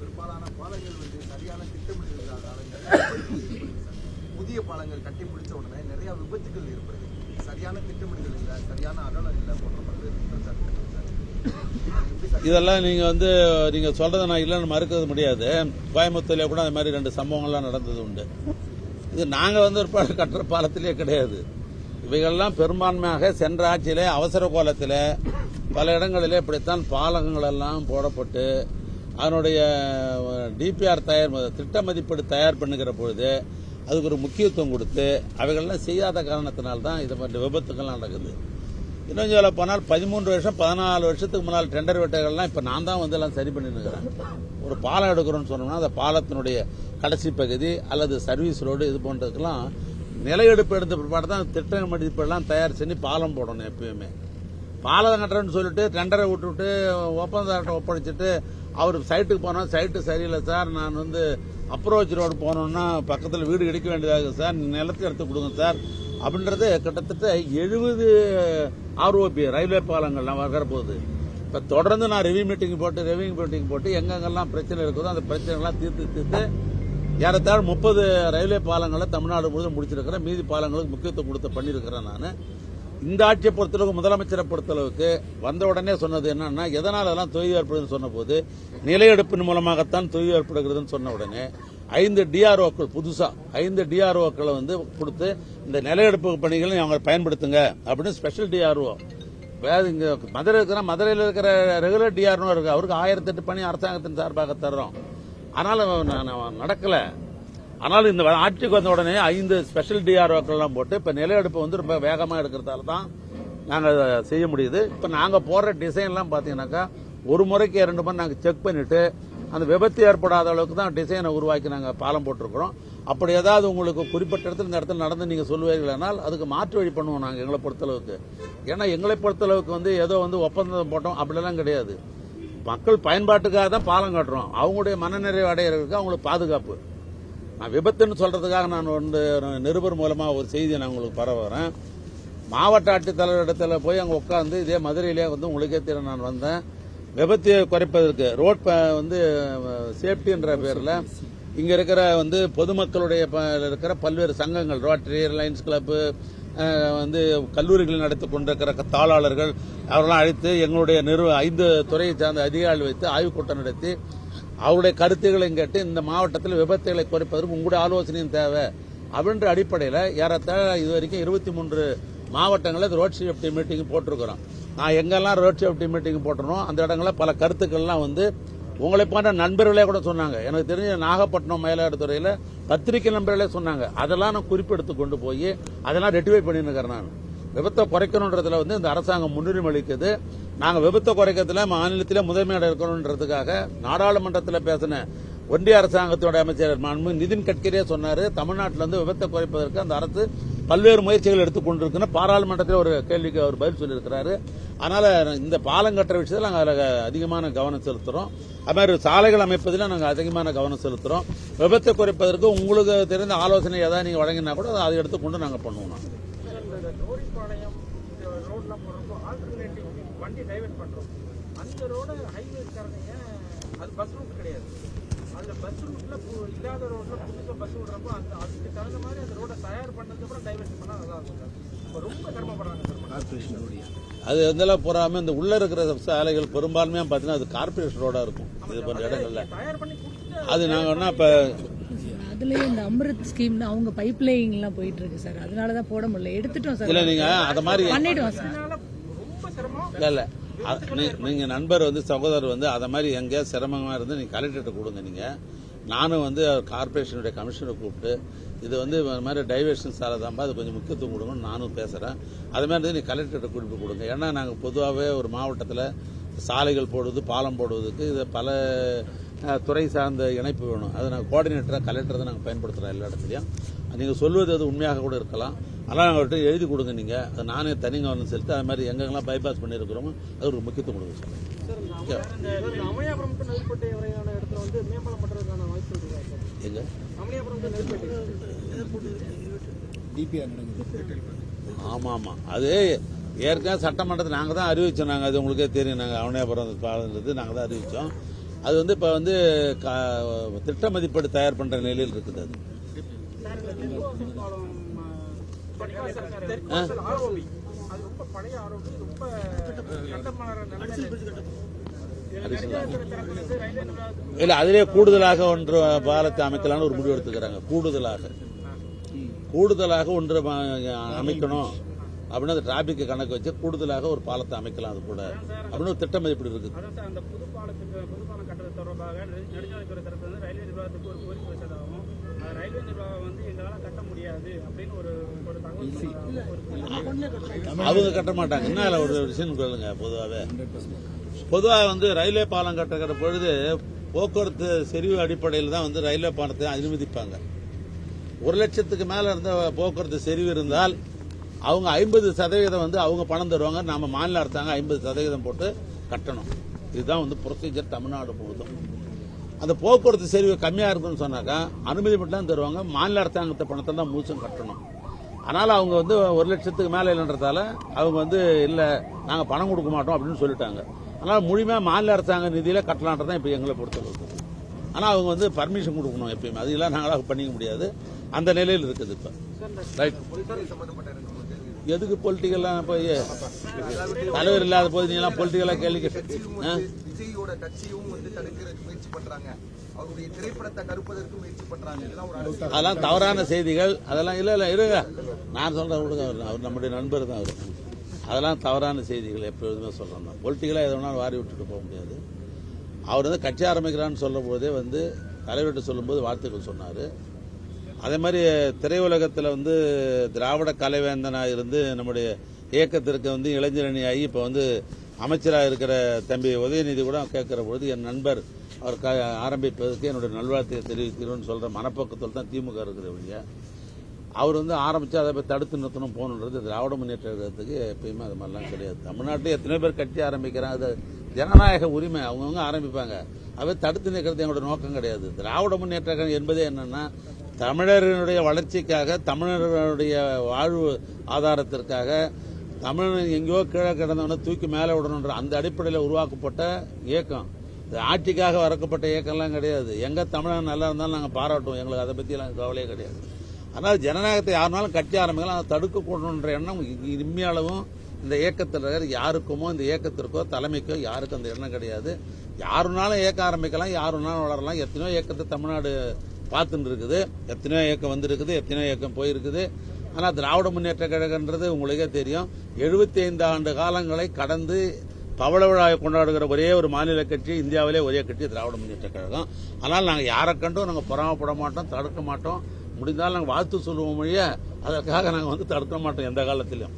பெரும்பாலான பாலங்கள் வந்து சரியான திட்டமிடல் இல்லாதனால புதிய பாலங்கள் கட்டி முடித்த உடனே நிறைய விபத்துகள் ஏற்படுது. சரியான திட்டமிடல் இல்லை சரியான அடலம் இல்லை போன்ற பல்வேறு குற்றச்சாட்டுகள் இதெல்லாம் நீங்க வந்து நீங்க சொல்றதை நான் இல்லைன்னு மறுக்கிறது முடியாது. கோயம்புத்தூர்ல கூட அந்த மாதிரி ரெண்டு சம்பவங்கள்லாம் நடந்தது உண்டு. இது நாங்க வந்து ஒரு பாலம் கட்டுற பாலத்திலே கிடையாது. இவைகள்லாம் பெரும்பான்மையாக சென்ற ஆட்சியிலே அவசர கோலத்தில் பல இடங்களிலே இப்படித்தான் பாலகங்கள் எல்லாம் போடப்பட்டு அதனுடைய டிபிஆர் தயார் திட்ட மதிப்பீடு தயார் பண்ணுகிற பொழுது அதுக்கு ஒரு முக்கியத்துவம் கொடுத்து அவைகள்லாம் செய்யாத காரணத்தினால்தான் இது மாதிரி விபத்துக்கள்லாம் நடக்குது. இன்னும் சொல்ல போனால் பதிமூன்று வருஷம் பதினாலு வருஷத்துக்கு முன்னால் டெண்டர் வெட்டைகள்லாம் இப்போ நான் தான் வந்து எல்லாம் சரி பண்ணிருக்கிறேன் ஒரு பாலம் எடுக்கிறோன்னு சொன்னோம்னா அந்த பாலத்தினுடைய கடைசி பகுதி அல்லது சர்வீஸ் ரோடு இது போன்றதுக்கெல்லாம் நிலையெடுப்பு எடுத்த பிற்பாடு தான் திட்ட மதிப்பெல்லாம் தயார் செஞ்சு பாலம் போடணும் எப்பயுமே. பாலம் கட்டுறேன்னு சொல்லிட்டு டெண்டரை விட்டுவிட்டு ஒப்பந்ததாரத்தை ஒப்படைச்சிட்டு அவர் சைட்டுக்கு போனால் சைட்டு சரியில்லை சார் நான் வந்து அப்ரோச் ரோடு போனோம்னா பக்கத்தில் வீடு கிடைக்க வேண்டியதாக சார் நிலத்தை எடுத்து கொடுங்க சார் அப்படின்றது கிட்டத்தட்ட எழுபது ஆர்ஓபி ரயில்வே பாலங்கள்லாம் வர போகுது இப்போ தொடர்ந்து நான் ரிவ்யூ மீட்டிங் போட்டு ரிவ்யூ மீட்டிங் போட்டு எங்கெங்கெல்லாம் பிரச்சனை இருக்குதோ அந்த பிரச்சனைகள்லாம் தீர்த்து தீர்த்து ஏறத்தாழ் முப்பது ரயில்வே பாலங்களை தமிழ்நாடு முழுவதும் முடிச்சிருக்கிறேன். மீதி பாலங்களுக்கு முக்கியத்துவம் கொடுத்து பண்ணியிருக்கிறேன் நான். இந்த ஆட்சியை பொறுத்தளவுக்கு முதலமைச்சரை பொறுத்தளவுக்கு வந்த உடனே சொன்னது என்னன்னா எதனால் அதெல்லாம் தொய்வு ஏற்படுதுன்னு சொன்னபோது நிலையெடுப்பின் மூலமாகத்தான் தொய்வு ஏற்படுகிறதுன்னு சொன்ன உடனே ஐந்து டிஆர்ஓக்கள் புதுசா ஐந்து டிஆர்ஓக்களை வந்து கொடுத்து இந்த நிலையெடுப்பு பணிகளை அவங்க பயன்படுத்துங்க அப்படின்னு ஸ்பெஷல் டிஆர்ஓ வேறு இங்க மதுரை இருக்கிற மதுரையில் இருக்கிற ரெகுலர் டிஆர்ஓ இருக்கு. அவருக்கு ஆயிரத்தி எட்டு பணி அரசாங்கத்தின் சார்பாக தர்றோம். ஆனால் நடக்கலை. ஆனால் இந்த ஆட்சிக்கு வந்த உடனே ஐந்து ஸ்பெஷல் டிஆர்ஓக்கள்லாம் போட்டு இப்போ நிலையெடுப்பு வந்து ரொம்ப வேகமாக எடுக்கிறதால தான் நாங்கள் அதை செய்ய முடியுது. இப்போ நாங்கள் போடுற டிசைன்லாம் பார்த்தீங்கன்னாக்கா ஒரு முறைக்கு இரண்டு முறை நாங்கள் செக் பண்ணிவிட்டு அந்த விபத்து ஏற்படாத அளவுக்கு தான் டிசைனை உருவாக்கி நாங்கள் பாலம் போட்டிருக்கிறோம். அப்படி ஏதாவது உங்களுக்கு குறிப்பிட்ட இடத்துல இந்த இடத்துல நடந்து நீங்கள் சொல்லுவீர்களானால் அதுக்கு மாற்று வழி பண்ணுவோம் நாங்கள் எங்களை பொறுத்தளவுக்கு. ஏன்னா எங்களை பொறுத்தளவுக்கு வந்து ஏதோ வந்து ஒப்பந்தம் போட்டோம் அப்படிலாம் கிடையாது. மக்கள் பயன்பாட்டுக்காக தான் பாலம் கட்டுறோம். அவங்களுடைய மனநிறைவு அடையிறதுக்கு அவங்களுக்கு பாதுகாப்பு. நான் விபத்துன்னு சொல்றதுக்காக நான் வந்து நிருபர் மூலமாக ஒரு செய்தியை நான் உங்களுக்கு பரவுகிறேன் மாவட்ட ஆட்சித்தலைவர் இடத்துல போய் அங்கே உட்காந்து இதே மதுரையிலே வந்து உங்களுக்கே தெரியும் நான் வந்தேன். விபத்தை குறைப்பதற்கு ரோட் வந்து சேஃப்டின்ற பேரில் இங்கே இருக்கிற வந்து பொதுமக்களுடைய ப- இருக்கிற பல்வேறு சங்கங்கள் ரோட்டரி லைன்ஸ் கிளப்பு வந்து கல்லூரிகளில் நடத்தி கொண்டிருக்கிற க- தாளாளர்கள் அவரெல்லாம் அழைத்து எங்களுடைய நிறுவ ஐந்து துறையை சார்ந்த அதிகாரிகள் வைத்து ஆய்வுக்கூட்டம் நடத்தி அவருடைய கருத்துக்களையும் கேட்டு இந்த மாவட்டத்தில் விபத்துகளை குறைப்பதற்கு உங்களுடைய ஆலோசனையும் தேவை அப்படின்ற அடிப்படையில் ஏறத்தாழ இது வரைக்கும் இருபத்தி மூன்று மாவட்டங்களில் ரோட் சேஃப்டி மீட்டிங் போட்டிருக்கிறோம். நான் எங்கெல்லாம் ரோட் சேஃப்டி மீட்டிங் போட்டுறோம் அந்த இடங்களில் பல கருத்துக்கள்லாம் வந்து உங்களை போன்ற நண்பர்களே கூட சொன்னாங்க. எனக்கு தெரிஞ்ச நாகப்பட்டினம் மயிலாடுதுறையில் பத்திரிகை நண்பர்களே சொன்னாங்க. அதெல்லாம் நான் குறிப்பெடுத்து கொண்டு போய் அதெல்லாம் ரெட்டிஃபை பண்ணிருக்கிறேன் நான். விபத்தை குறைக்கணுன்றதுல வந்து இந்த அரசாங்கம் முன்னுரிமை அளிக்குது. நாங்கள் விபத்தை குறைக்கிறதுல மாநிலத்தில் முதன்மையாக இருக்கணுன்றதுக்காக நாடாளுமன்றத்தில் பேசின ஒன்றிய அரசாங்கத்தோட அமைச்சர் மாண்பு நிதின் கட்கரியே சொன்னார் தமிழ்நாட்டில் வந்து விபத்தை குறைப்பதற்கு அந்த அரசு பல்வேறு முயற்சிகள் எடுத்துக்கொண்டிருக்குன்னு பாராளுமன்றத்தில் ஒரு கேள்விக்கு அவர் பதில் சொல்லியிருக்கிறாரு. அதனால் இந்த பாலம் கட்டுற விஷயத்தில் நாங்கள் அதில் அதிகமான கவனம் செலுத்துகிறோம் அது மாதிரி சாலைகள் அமைப்பதில் நாங்கள் அதிகமான கவனம் செலுத்துகிறோம் விபத்தை குறைப்பதற்கு உங்களுக்கு தெரிந்த ஆலோசனை ஏதாவது நீங்கள் வழங்கினா கூட அதை எடுத்துக்கொண்டு நாங்கள் பண்ணுவோம். நாங்கள் ரோட்லாம் போடுறப்போ ஆல்டர்னேட்டிவ் வண்டி டைவர்ட் பண்றோம். அந்த ரோட ஹைவேஸ்காரங்க அது பஸ் ரூட் கிடையாது. அதுல பஸ் ரூட்ல இல்லாத ரோட்ல புதுசா பஸ் விடுறப்போ அந்த அதுக்கு தகுந்த மாதிரி அந்த ரோட தயார் பண்ணதுக்கு அப்புறம் டைவர்ட் பண்ணா நல்லா இருக்கும் சார். இப்போ ரொம்ப சிரமப்படுறாங்க சார் அது இதெல்லாம் பூராம இந்த உள்ள இருக்கிற சாலைகள் பெரும்பான்மையா பார்த்தீங்கன்னா அது கார்பரேஷன் ரோடா இருக்கும். இது போன்ற இடங்கள்ல. அது நாங்க என்ன இப்ப அதுலயே இந்த அமிர்த் ஸ்கீம்னு அவங்க பைப் லைன் எல்லாம் போயிட்டு இருக்கு சார் அதனால தான் போட முடியல. எடுத்துட்டோம் சார் இல்ல நீங்க அத மாதிரி பண்ணிடுவோம் சார் அதனால ரொம்ப சிரமம். இல்ல இல்ல. நீங்க நண்பர் வந்து சகோதரர் வந்து அத மாதிரி எங்கேயாவது சிரமமா இருந்து நீங்க கலெக்டர்கிட்ட கொடுங்க நீங்க. நானும் வந்து கார்பரேஷனுடைய கமிஷனை கூப்பிட்டு இது வந்து இந்த மாதிரி டைவர்ஷன் சாலை தான்ப்பா அது கொஞ்சம் முக்கியத்துவம் கொடுங்கன்னு நானும் பேசுறேன். அது மாதிரி வந்து நீ கலெக்டர்கிட்ட குறிப்பு கொடுங்க. ஏன்னா நாங்கள் பொதுவாகவே ஒரு மாவட்டத்தில் சாலைகள் போடுவது பாலம் போடுவதற்கு இது பல துறை சார்ந்த இணைப்பு வேணும். அதை நாங்கள் கோஆர்டினேட்டராக கலெக்டர் தான் நாங்கள் பயன்படுத்துகிறோம் எல்லா இடத்துலையும். நீங்கள் சொல்வது அது உண்மையாக கூட இருக்கலாம். அதெல்லாம் அவர்கிட்ட எழுதி கொடுங்க நீங்கள் அது நானே தனி கவனம் செலுத்தி அது மாதிரி எங்கெங்கெல்லாம் பைபாஸ் பண்ணியிருக்கிறோமோ அது ஒரு முக்கியத்துவம் கொடுங்க சார். எங்க? ஆமாம் ஆமாம் அது ஏற்கனவே சட்டமன்றத்தில் நாங்கள் தான் அறிவிச்சோம். நாங்கள் அது உங்களுக்கே தெரியும். நாங்கள் அவனியாபுரம் பாலன்றது நாங்கள் தான் அறிவித்தோம் அது வந்து இப்போ வந்து திட்ட மதிப்பீடு தயார் பண்ணுற நிலையில் இருக்குது அது. இல்லை அதிலே கூடுதலாக ஒன்று பாலத்தை அமைக்கலாம்னு ஒரு முடிவு எடுத்துக்கிறாங்க. கூடுதலாக. கூடுதலாக ஒன்று அமைக்கணும். அப்படின்னு அந்த டிராபிக் கணக்கு வச்சு கூடுதலாக ஒரு பாலத்தை அமைக்கலாம் அது கூட. அப்படின்னு ஒரு திட்ட மதிப்பீடு இருக்குது அதான் சார் அந்த புது பாலத்துக்கு புது பாலம் கட்டுறது தொடர்பாக நெடு- நெடுஞ்சாலைத்துறை தரப்பு வந்து ரயில்வே நிர்வாகத்துக்கு ஒரு கோரிக்கை வச்சதாகவும் அது ரயில்வே நிர்வாகம் வந்து எங்களால் கட்ட முடியாது அப்படின்னு ஒரு ஒரு தகவல் சொன்னதாகவும் ஒரு அவங்க கட்ட மாட்டாங்க. என்ன ஒரு விஷயம் சொல்லுங்க பொதுவாகவே பொதுவாக வந்து ரயில்வே பாலம் கட்டுற பொழுது போக்குவரத்து செறிவு அடிப்படையில் தான் வந்து ரயில்வே பாலத்தை அனுமதிப்பாங்க. ஒரு லட்சத்துக்கு மேலே இருந்த போக்குவரத்து செறிவு இருந்தால் அவங்க ஐம்பது சதவீதம் வந்து அவங்க பணம் தருவாங்க. நாம மாநில அரசாங்கம் ஐம்பது சதவீதம் போட்டு கட்டணும். இதுதான் வந்து ப்ரொசீஜர் தமிழ்நாடு முழுவதும் அந்த போக்குவரத்து செறிவு கம்மியாக இருக்குன்னு சொன்னாக்கா அனுமதி மட்டும் தான் தருவாங்க. மாநில அரசாங்கத்தை பணத்தை தான் முழுசும் கட்டணும். ஆனால் அவங்க வந்து ஒரு லட்சத்துக்கு மேலே இல்லைன்றதால அவங்க வந்து இல்லை நாங்கள் பணம் கொடுக்க மாட்டோம் அப்படின்னு சொல்லிட்டாங்க. அதனால் முழுமையாக மாநில அரசாங்க நிதியில் கட்டலான்றது தான் இப்போ எங்களை பொறுத்தளவுக்கு ஆனால் அவங்க வந்து பர்மிஷன் கொடுக்கணும் எப்பயுமே. அதெல்லாம் நாங்களாக பண்ணிக்க முடியாது. அந்த நிலையில் இருக்குது இப்போ. ரைட் எதுக்கு பொலிட்டிக்கல்லாம் போய் தலைவர் இல்லாத போது நீங்களாம் பொலிட்டிக்கலாக கேள்வி விஜயோட கட்சியும் வந்து தடுக்கிறதுக்கு முயற்சி பண்றாங்க. அவருடைய திரைப்படத்தை கருப்பதற்கு முயற்சி பண்றாங்க. இதெல்லாம் ஒரு அரசியல் அதெல்லாம் தவறான செய்திகள். அதெல்லாம் இல்லை இல்லை இருங்க. நான் சொல்கிறேன் விடுங்க. அவர் அவர் நம்முடைய நண்பர் தான் அவர். அதெல்லாம் தவறான செய்திகள் எப்பொழுதுமே சொல்கிறோம் தான். பொலிட்டிக்கலாக எது வேணாலும் வாரி விட்டுட்டு போக முடியாது. அவர் வந்து கட்சி ஆரம்பிக்கிறான்னு சொல்லும் போதே வந்து தலைவர்கிட்ட சொல்லும்போது வாழ்த்துக்கள் சொன்னார். அதே மாதிரி திரையுலகத்தில் வந்து திராவிட கலைவேந்தனாக இருந்து நம்முடைய இயக்கத்திற்கு வந்து இளைஞரணி ஆகி இப்போ வந்து அமைச்சராக இருக்கிற தம்பி உதயநிதி கூட கேட்குற பொழுது என் நண்பர் அவர் க ஆரம்பிப்பதற்கு என்னுடைய நல்வாழ்த்தையை தெரிவிக்கிறோன்னு சொல்கிற மனப்பக்கத்தில் தான் திமுக இருக்கிறவங்க அவர் வந்து ஆரம்பித்து அதை போய் தடுத்து நிறுத்தணும் போகணுன்றது திராவிட முன்னேற்ற கழகத்துக்கு எப்பயுமே அது மாதிரிலாம் கிடையாது. தமிழ்நாட்டில் எத்தனையோ பேர் கட்சி ஆரம்பிக்கிறாங்க அது ஜனநாயக உரிமை அவங்கவுங்க ஆரம்பிப்பாங்க. அவை தடுத்து நிற்கிறது எங்களோட நோக்கம் கிடையாது. திராவிட முன்னேற்ற கழகம் என்பதே என்னென்னா தமிழர்களுடைய வளர்ச்சிக்காக தமிழர்களுடைய வாழ்வு ஆதாரத்திற்காக தமிழன் எங்கேயோ கீழே கிடந்தவனை தூக்கி மேலே விடணுன்ற அந்த அடிப்படையில் உருவாக்கப்பட்ட இயக்கம். இது ஆட்சிக்காக வரக்கப்பட்ட இயக்கம்லாம் கிடையாது. எங்கே தமிழன் நல்லா இருந்தாலும் நாங்கள் பாராட்டுவோம். எங்களுக்கு அதை பற்றியெல்லாம் கவலையே கிடையாது. அதனால் ஜனநாயகத்தை யாருனாலும் கட்டி ஆரம்பிக்கலாம். அதை தடுக்கக்கூடணுன்ற எண்ணம் இம்மையளவும் இந்த இயக்கத்தில் இருக்கிற யாருக்குமோ இந்த இயக்கத்திற்கோ தலைமைக்கோ யாருக்கும் அந்த எண்ணம் கிடையாது. யாருனாலும் இயக்கம் ஆரம்பிக்கலாம். யாருனாலும் வளரலாம். எத்தனையோ இயக்கத்தை தமிழ்நாடு பார்த்துட்டு இருக்குது எத்தனையோ இயக்கம் வந்திருக்குது எத்தனையோ இயக்கம் போயிருக்குது. ஆனால் திராவிட முன்னேற்ற கழகன்றது உங்களுக்கே தெரியும். 75 ஆண்டு காலங்களை கடந்து பவள விழாவை கொண்டாடுகிற ஒரே ஒரு மாநில கட்சி இந்தியாவிலே ஒரே கட்சி திராவிட முன்னேற்ற கழகம். ஆனால் நாங்கள் யாரை கண்டும் நாங்கள் பொறாமப்பட மாட்டோம் தடுக்க மாட்டோம். முடிந்தால் நாங்கள் வாழ்த்து சொல்லுவோம் மொழிய அதற்காக நாங்கள் வந்து தடுக்க மாட்டோம் எந்த காலத்திலும்.